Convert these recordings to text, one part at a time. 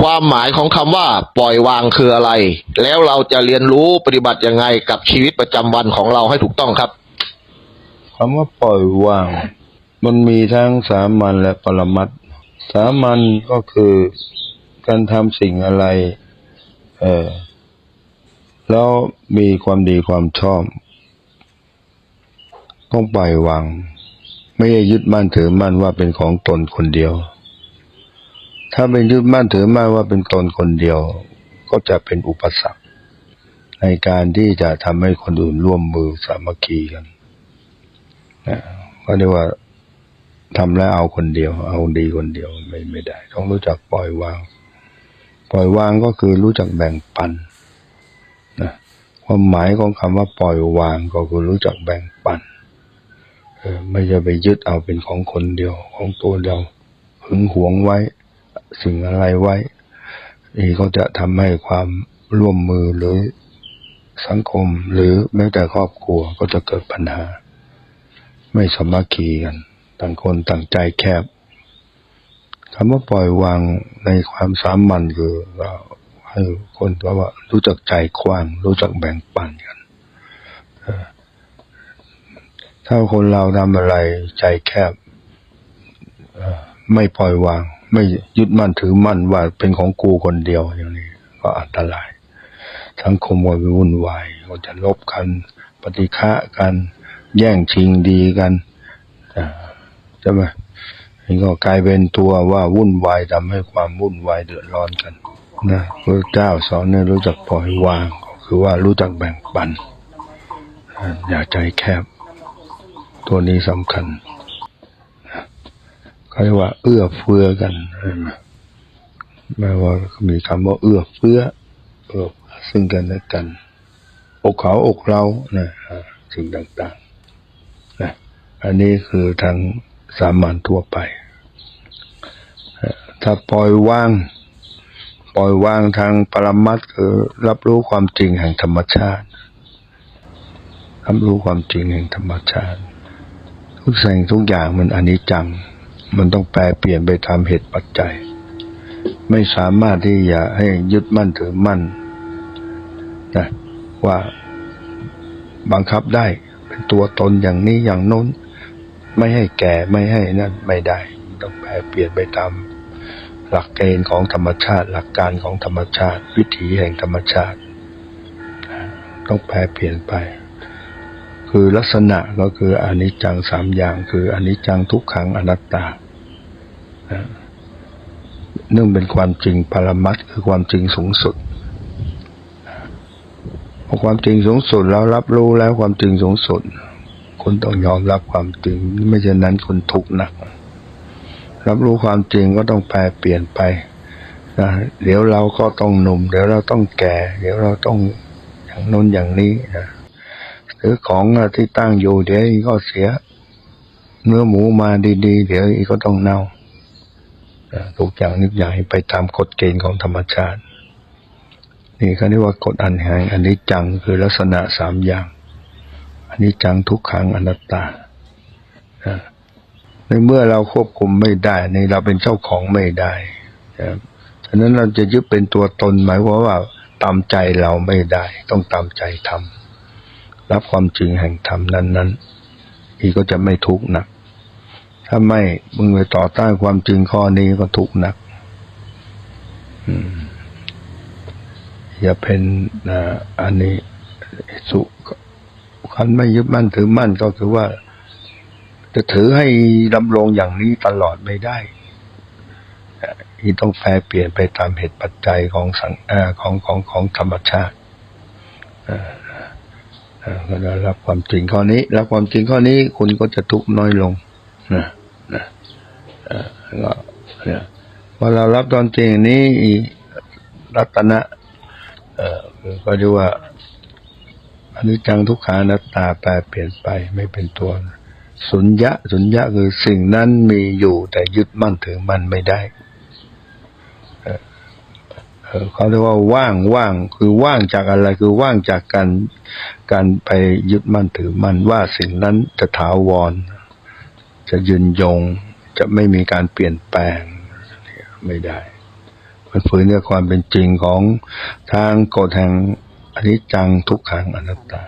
ความหมายของคำว่าปล่อยวางคืออะไร แล้วเราจะเรียนรู้ปฏิบัติยังไงกับชีวิตประจำวันของเราให้ถูกต้องครับคำว่าปล่อยวาง มันมีทั้งสามัญและปรมัตถ์สามัญก็คือการทำสิ่งอะไร เออแล้วมีความดีความชอบต้องปล่อยวาง ไม่ได้ยึดมั่นถือมั่นว่าเป็นของตนคนเดียว ถ้าเป็นยึดมั่นถือมั่นว่าเป็นตนคนเดียว ก็จะเป็นอุปสรรค ในการที่จะทำให้คนอื่นร่วมมือสามัคคีกันนะก็เรียกว่าทำแล้วเอาคนเดียว เอาดีคนเดียวไม่ไม่ได้ ต้องรู้จักปล่อยวาง ปล่อยวางก็คือรู้จักแบ่งปันนะความหมายของคำว่าปล่อยวางก็คือรู้จักแบ่งปันไม่จะไปยึดเอาเป็นของคนเดียว ของตัวเดียวหึงหวงไว้ สิ่งอะไรไว้ นี่ก็จะทำให้ความร่วมมือหรือสังคมหรือแม้แต่ครอบครัวก็จะเกิดปัญหา ไม่สมัคคีกัน ต่างคนต่างใจแคบคำว่าปล่อยวางในความสามัญคือเราให้คนว่าว่ารู้จักใจกว้าง รู้จักแบ่งปันกันถ้าคนเราทำอะไรใจแคบไม่ปล่อยวาง ไม่ยึดมั่นถือมั่นว่าเป็นของกูคนเดียวอย่างนี้ ก็อันตราย สังคมก็วุ่นวายก็จะลบกัน ปฏิฆะกัน แย่งชิงดีกันใช่ไหมนี่ก็กลายเป็นตัวว่าวุ่นวายทำให้ความวุ่นวายเดือดร้อนกันนะพระเจ้าสอนให้รู้จักปล่อยวางก็คือว่ารู้จักแบ่งปัน อย่าใจแคบ ตัวนี้สำคัญ เขาเรียกว่า เอื้อเฟื้อกันเห็นไหมแม้ว่ามีคำว่าเอื้อเฟื้อเอื้อซึ่งกันและกัน อกเขาอกเรานะสิ่งต่างๆนะอันนี้คือทางสามัญทั่วไป ถ้าปล่อยว่าง ปล่อยว่างทางปรมัตคือรับรู้ความจริงแห่งธรรมชาติ รับรู้ความจริงแห่งธรรมชาติ ทุกสิ่งทุกอย่างมันอนิจจัง มันต้องแปรเปลี่ยนไปตามเหตุปัจจัย ไม่สามารถที่จะให้ยึดมั่นถือมั่นนะว่าบังคับได้เป็นตัวตนอย่างนี้อย่างโน้น ไม่ให้แก่ไม่ให้นั่นไม่ได้ ต้องแปรเปลี่ยนไปตามหลักเกณฑ์ของธรรมชาติ หลักการของธรรมชาติ วิถีแห่งธรรมชาติ ต้องแปรเปลี่ยนไป คือลักษณะก็คืออนิจจังสามอย่าง คืออนิจจังทุกขังอนัตตาเนื่องเป็นความจริงปรมัตคือความจริงสูงสุดพอความจริงสูงสุดแล้วรับรู้แล้วความจริงสูงสุดคุณต้องยอมรับความจริง ไม่เช่นนั้นคุณทุกข์หนัก รับรู้ความจริงก็ต้องแปรเปลี่ยนไปนะเดี๋ยวเราก็ต้องหนุ่ม เดี๋ยวเราต้องแก่ เดี๋ยวเราต้องอย่างโน้นอย่างนี้นะ รือของที่ตั้งอยู่เดี๋ยวก็เสีย เนื้อหมูมาดีๆ เดี๋ยวอีกก็ต้องเน่าทุกอย่างนึกอย่างให้ไปตามกฎเกณฑ์ของธรรมชาติ นี่เขาเรียกว่ากฎอันแห่งอันนี้จังคือลักษณะสามอย่าง อันนี้จังทุกขังอนัตตาในเมื่อเราควบคุมไม่ได้ในเราเป็นเจ้าของไม่ได้นะครับฉะนั้นเราจะยึดเป็นตัวตนหมายความว่าตามใจเราไม่ได้ ต้องตามใจทำ รับความจริงแห่งธรรมนั้นๆอีกก็จะไม่ทุกข์หนัก ถ้าไม่มึงไปต่อต้านความจริงข้อนี้ก็ทุกข์หนักอย่าเป็นอ่าอันนี้สุคันไม่ยึดมั่นถือมั่นก็คือว่า จะถือให้ดำรงอย่างนี้ตลอดไม่ได้ที่ต้องแปรเปลี่ยนไปตามเหตุปัจจัยของสังอาของของของธรรมชาติ ก็ได้รับความจริงข้อนี้ รับความจริงข้อนี้คุณก็จะทุกข์น้อยลงนะนะอ่าก็เนี่ยพอเรารับตอนจริงนี้รัตนะเอ่อก็เรียกว่าอนิจจังทุกขานัตตาแปรเปลี่ยนไปไม่เป็นตัวสุญญะสุญญะคือสิ่งนั้นมีอยู่แต่ยึดมั่นถือมันไม่ได้ เขาเรียกว่าว่างว่างคือว่างจากอะไรคือว่างจากการการไปยึดมั่นถือมั่นว่าสิ่งนั้นจะถาวร จะยืนยง จะไม่มีการเปลี่ยนแปลงไม่ได้ มันฝืนกับความเป็นจริงของทางกฎแห่งอนิจจังทุกขังอนัตตา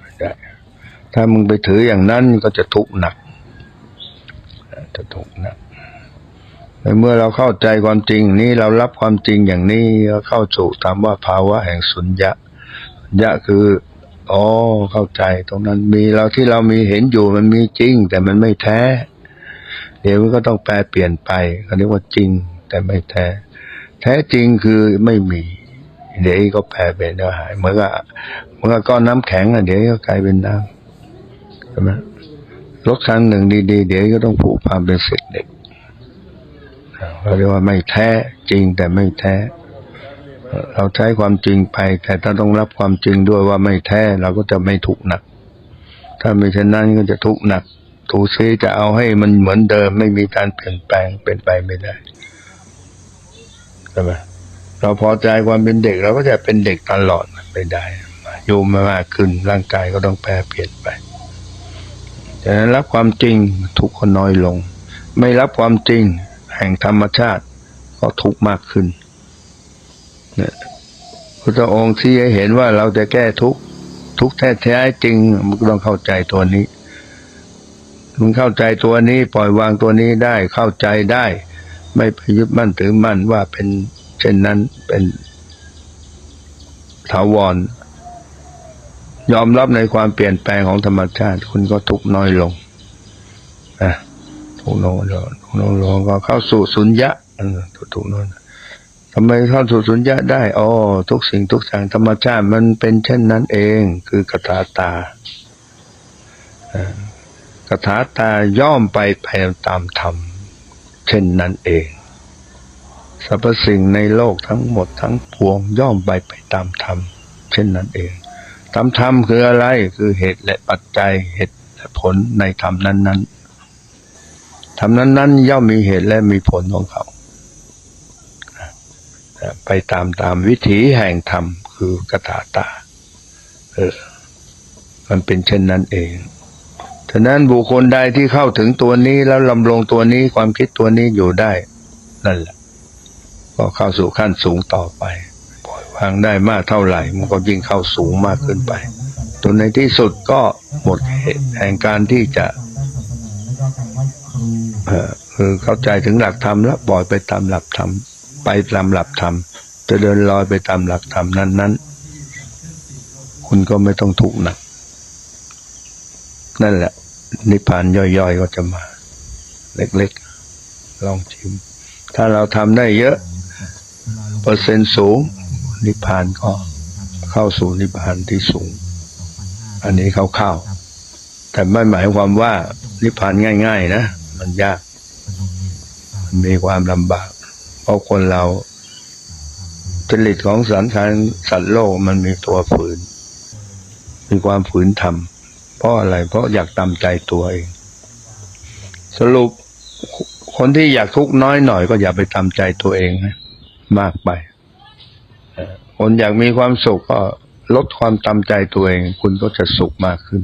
ไม่ได้ถ้ามึงไปถืออย่างนั้นก็จะทุกข์หนักจะทุกข์หนัก เมื่อเราเข้าใจความจริงนี้เรารับความจริงอย่างนี้เข้าสู่คำว่าภาวะแห่งสุญญะสุญญะคืออ๋อเข้าใจตรงนั้นมีเราที่เรามีเห็นอยู่มันมีจริง แต่มันไม่แท้ เดี๋ยวมันก็ต้องแปลเปลี่ยนไปเขาเรียกว่าจริง แต่ไม่แท้ แท้จริงคือไม่มี เดี๋ยวก็แปลเป็นเนื้อหายเหมือนกับเหมือนกับก้อนน้ำแข็งอะเดี๋ยวก็กลายเป็นน้ำใช่ไหมรถคันหนึ่งดีๆ เดี๋ยวก็ต้องผูกพันเป็นเศษเหล็ก เราเรียกว่าไม่แท้จริงแต่ไม่แท้ เราใช้ความจริงไป แต่ถ้าต้องรับความจริงด้วยว่าไม่แท้เราก็จะไม่ทุกหนัก ถ้าไม่เช่นนั้นก็จะทุกข์หนัก ถูซีจะเอาให้มันเหมือนเดิม ไม่มีการเปลี่ยนแปลงเป็นไปไม่ได้ใช่ไหมเราพอใจความเป็นเด็กเราก็จะเป็นเด็กตลอดไม่ได้อายุมากขึ้นร่างกายก็ต้องแปรเปลี่ยนไปดังนั้นรับความจริงทุกข์ก็น้อยลง ไม่รับความจริง ห่งธรรมชาติ ก็ทุกข์มากขึ้นเนี่ยพระองค์ที่ให้เห็นว่าเราจะแก้ทุกข์ทุกข์แท้จริงมันต้องเข้าใจตัวนี้มึงเข้าใจตัวนี้ปล่อยวางตัวนี้ได้เข้าใจได้ ไม่ไปยึดมั่นถือมั่นว่าเป็นเช่นนั้นเป็นถาวร ยอมรับในความเปลี่ยนแปลงของธรรมชาติ คุณก็ทุกน้อยลงนะ ทุกน้อยลงทุกน้อยลงก็เข้าสู่สุญญะเออทุกน้อยทำไมเข้าสู่สุญญะได้อ๋อทุกสิ่งทุกอย่างธรรมชาติมันเป็นเช่นนั้นเอง คือกถาตาคาถาตาย่อมไปไปตามธรรม เช่นนั้นเองสรรพสิ่งในโลกทั้งหมดทั้งปวงย่อมไปไปตามธรรม เช่นนั้นเองตามธรรมคืออะไรคือเหตุและปัจจัยเหตุและผลในธรรมนั้น ๆ ธรรมนั้นย่อมมีเหตุและมีผลของเขาไปตามตามวิถีแห่งธรรมคือกถาตาเออมันเป็นเช่นนั้นเองฉะนั้นบุคคลใดที่เข้าถึงตัวนี้แล้วลำลงตัวนี้ความคิดตัวนี้อยู่ได้ นั่นแหละ ก็เข้าสู่ขั้นสูงต่อไปปล่อยวางได้มากเท่าไหร่ มันก็ยิ่งเข้าสูงมากขึ้นไปจนในที่สุดก็หมดเหตุแห่งการที่จะ คือเข้าใจถึงหลักธรรมแล้วปล่อยไปตามหลักธรรมไปตามหลักธรรมจะเดินลอยไปตามหลักธรรมนั้นๆ คุณก็ไม่ต้องทุกข์หนัก นั่นแหละ นิพพานย่อยๆก็จะมา เล็กๆ ลองชิม ถ้าเราทำได้เยอะ เปอร์เซ็นต์สูง นิพพานก็เข้าสู่นิพพานที่สูง อันนี้เข้าๆแต่ไม่หมายความว่านิพพานง่าย ๆ นะ มันยาก มันมีความลำบาก เพราะคนเราจริตของสันขารสัตว์โลกมันมีตัวฝืน มีความฝืนทำเพราะอะไร เพราะอยากตามใจตัวเอง สรุปคนที่อยากทุกข์น้อยหน่อยก็อย่าไปตามใจตัวเองนะมากไปเอ่อคนอยากมีความสุขก็ลดความตามใจตัวเอง คุณก็จะสุขมากขึ้น